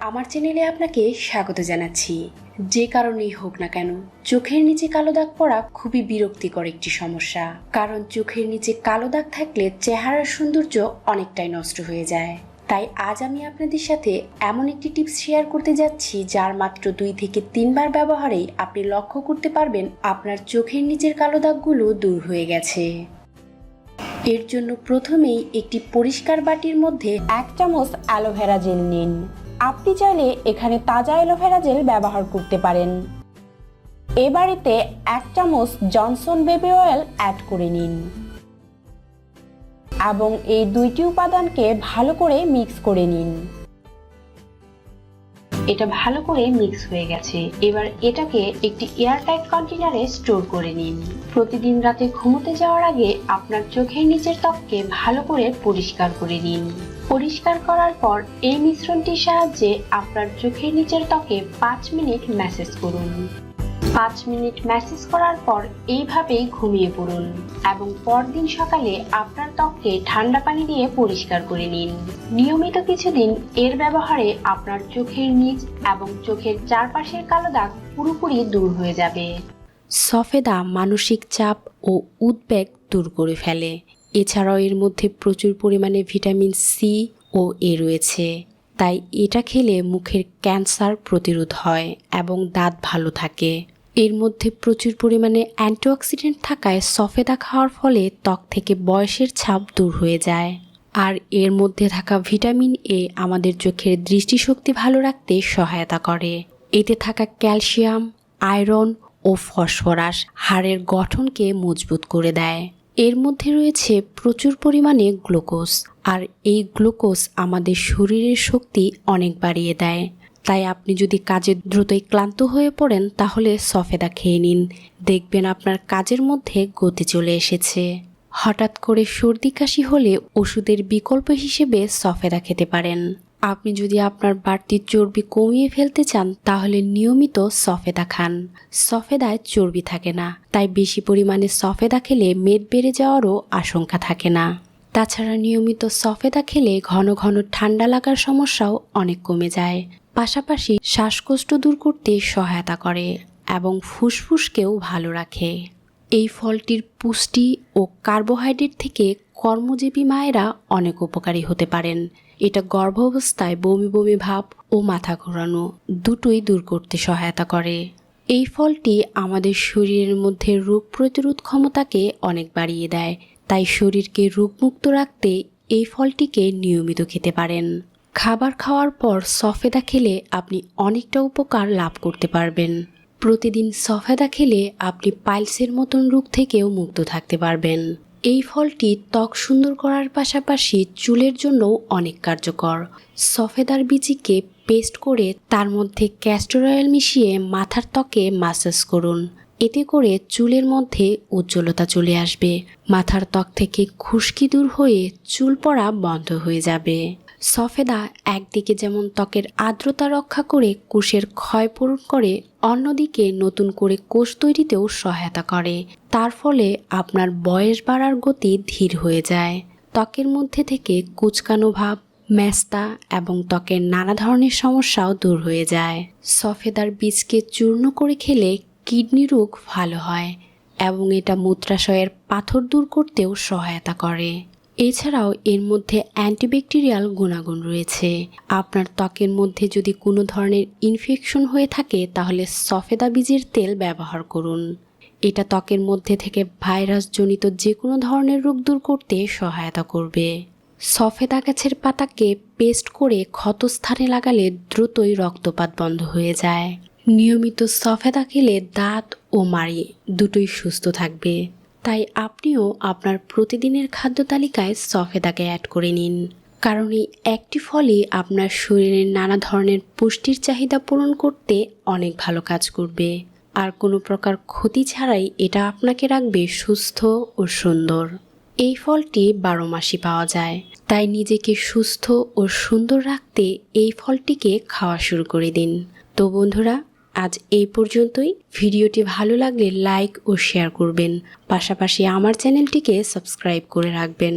আমার চ্যানেলে আপনাকে স্বাগত জানাচ্ছি। যে কারণেই হোক না কেন, চোখের নিচে কালো দাগ পড়া খুবই বিরক্তিকর একটি সমস্যা। কারণ চোখের নিচে কালো দাগ থাকলে চেহারার সৌন্দর্য অনেকটাই নষ্ট হয়ে যায়। তাই আজ আমি আপনাদের সাথে এমন একটি টিপস শেয়ার করতে যাচ্ছি, যার মাত্র দুই থেকে তিনবার ব্যবহারেই আপনি লক্ষ্য করতে পারবেন আপনার চোখের নিচের কালো দাগগুলো দূর হয়ে গেছে। এর জন্য প্রথমেই একটি পরিষ্কার বাটির মধ্যে এক চামচ অ্যালোভেরা জেল নিন। আপনি চাইলে এখানে তাজা অ্যালোভেরা জেল ব্যবহার করতে পারেন। এ বাড়িতে এক চামচ জনসন বেবি অয়েল অ্যাড করে নিন। এবং এই দুইটি উপাদানকে ভালো করে মিক্স করে নিন। এটা ভালো করে মিক্স হয়ে গেছে। এবার এটাকে একটি এয়ারটাইট কন্টেনারে স্টোর করে নিন। প্রতিদিন রাতে ঘুমোতে যাওয়ার আগে আপনার চোখের নিচের ত্বককে ভালো করে পরিষ্কার করে নিন। পরিষ্কার করার পর এই মিশ্রণটির সাহায্যে আপনার চোখের নিচের ত্বকে পাঁচ মিনিট ম্যাসেজ করুন। পাঁচ মিনিট ম্যাসেজ করার পর এইভাবেই ঘুমিয়ে পড়ুন এবং পরদিন সকালে আপনার ত্বককে ঠান্ডা পানি দিয়ে পরিষ্কার করে নিন। নিয়মিত কিছুদিন এর ব্যবহারে আপনার চোখের নিচ এবং চোখের চারপাশের কালো দাগ পুরোপুরি দূর হয়ে যাবে। সফেদা মানসিক চাপ ও উদ্বেগ দূর করে ফেলে। এছাড়াও এর মধ্যে প্রচুর পরিমাণে ভিটামিন সি ও এ রয়েছে। তাই এটা খেলে মুখের ক্যান্সার প্রতিরোধ হয় এবং দাঁত ভালো থাকে। এর মধ্যে প্রচুর পরিমাণে অ্যান্টিঅক্সিডেন্ট থাকায় সফেদা খাওয়ার ফলে ত্বক থেকে বয়সের ছাপ দূর হয়ে যায়। আর এর মধ্যে থাকা ভিটামিন এ আমাদের চোখের দৃষ্টিশক্তি ভালো রাখতে সহায়তা করে। এতে থাকা ক্যালসিয়াম, আয়রন ও ফসফরাস হাড়ের গঠনকে মজবুত করে দেয়। এর মধ্যে রয়েছে প্রচুর পরিমাণে গ্লুকোজ, আর এই গ্লুকোজ আমাদের শরীরের শক্তি অনেক বাড়িয়ে দেয়। তাই আপনি যদি কাজে দ্রুতই ক্লান্ত হয়ে পড়েন, তাহলে সফেদা খেয়ে নিন। দেখবেন আপনার কাজের মধ্যে গতি চলে এসেছে। হঠাৎ করে সর্দি কাশি হলে ওষুধের বিকল্প হিসেবে সফেদা খেতে পারেন। আপনি যদি আপনার বাড়তি চর্বি কমিয়ে ফেলতে চান, তাহলে নিয়মিত সফেদা খান। সফেদায় চর্বি থাকে না। তাই বেশি পরিমাণে সফেদা খেলে মেদ বেড়ে যাওয়ারও আশঙ্কা থাকে না। তাছাড়া নিয়মিত সফেদা খেলে ঘন ঘন ঠান্ডা লাগার সমস্যাও অনেক কমে যায়। পাশাপাশি শ্বাসকষ্ট দূর করতে সহায়তা করে এবং ফুসফুসকেও ভালো রাখে। এই ফলটির পুষ্টি ও কার্বোহাইড্রেট থেকে কর্মজীবী মায়েরা অনেক উপকারী হতে পারেন। এটা গর্ভাবস্থায় বমি বমি ভাব ও মাথা ঘোরানো দুটোই দূর করতে সহায়তা করে। এই ফলটি আমাদের শরীরের মধ্যে রোগ প্রতিরোধ ক্ষমতাকে অনেক বাড়িয়ে দেয়। তাই শরীরকে রোগমুক্ত রাখতে এই ফলটিকে নিয়মিত খেতে পারেন। খাবার খাওয়ার পর সফেদা খেলে আপনি অনেকটা উপকার লাভ করতে পারবেন। প্রতিদিন সফেদা খেলে আপনি পাইলসের মতন রোগ থেকেও মুক্ত থাকতে পারবেন। এই ফলটি ত্বক সুন্দর করার পাশাপাশি চুলের জন্য অনেক কার্যকর। সফেদার বিচিকে পেস্ট করে তার মধ্যে ক্যাস্টর অয়েল মিশিয়ে মাথার ত্বকে মাসাজ করুন। এতে করে চুলের মধ্যে উজ্জ্বলতা চলে আসবে। মাথার ত্বক থেকে খুশকি দূর হয়ে চুল পড়া বন্ধ হয়ে যাবে। সফেদা একদিকে যেমন ত্বকের আর্দ্রতা রক্ষা করে কোষের ক্ষয় পূরণ করে, অন্যদিকে নতুন করে কোষ তৈরিতেও সহায়তা করে। তার ফলে আপনার বয়স বাড়ার গতি ধীর হয়ে যায়। ত্বকের মধ্যে থেকে কুচকানো ভাব, ম্যাস্তা এবং ত্বকের নানা ধরনের সমস্যাও দূর হয়ে যায়। সফেদার বীজকে চূর্ণ করে খেলে কিডনি রোগ ভালো হয় এবং এটা মূত্রাশয়ের পাথর দূর করতেও সহায়তা করে। এছাড়াও এর মধ্যে অ্যান্টিব্যাকটেরিয়াল গুণাগুণ রয়েছে। আপনার ত্বকের মধ্যে যদি কোনো ধরনের ইনফেকশন হয়ে থাকে, তাহলে সফেদা বীজের তেল ব্যবহার করুন। এটা ত্বকের মধ্যে থেকে ভাইরাসজনিত যে কোনো ধরনের রোগ দূর করতে সহায়তা করবে। সফেদা গাছের পাতাকে পেস্ট করে ক্ষতস্থানে লাগালে দ্রুতই রক্তপাত বন্ধ হয়ে যায়। নিয়মিত সফেদা খেলে দাঁত ও মাড়ি দুটোই সুস্থ থাকবে। তাই আপনিও আপনার প্রতিদিনের খাদ্য তালিকায় সফেদাকে অ্যাড করে নিন। কারণ এই একটি ফলই আপনার শরীরের নানা ধরনের পুষ্টির চাহিদা পূরণ করতে অনেক ভালো কাজ করবে। আর কোনো প্রকার ক্ষতি ছাড়াই এটা আপনাকে রাখবে সুস্থ ও সুন্দর। এই ফলটি বারো মাসই পাওয়া যায়। তাই নিজেকে সুস্থ ও সুন্দর রাখতে এই ফলটিকে খাওয়া শুরু করে দিন। তো বন্ধুরা আজ এই পর্যন্তই। ভিডিওটি ভালো লাগলে লাইক ও শেয়ার করবেন। পাশাপাশি আমার চ্যানেলটিকে সাবস্ক্রাইব করে রাখবেন।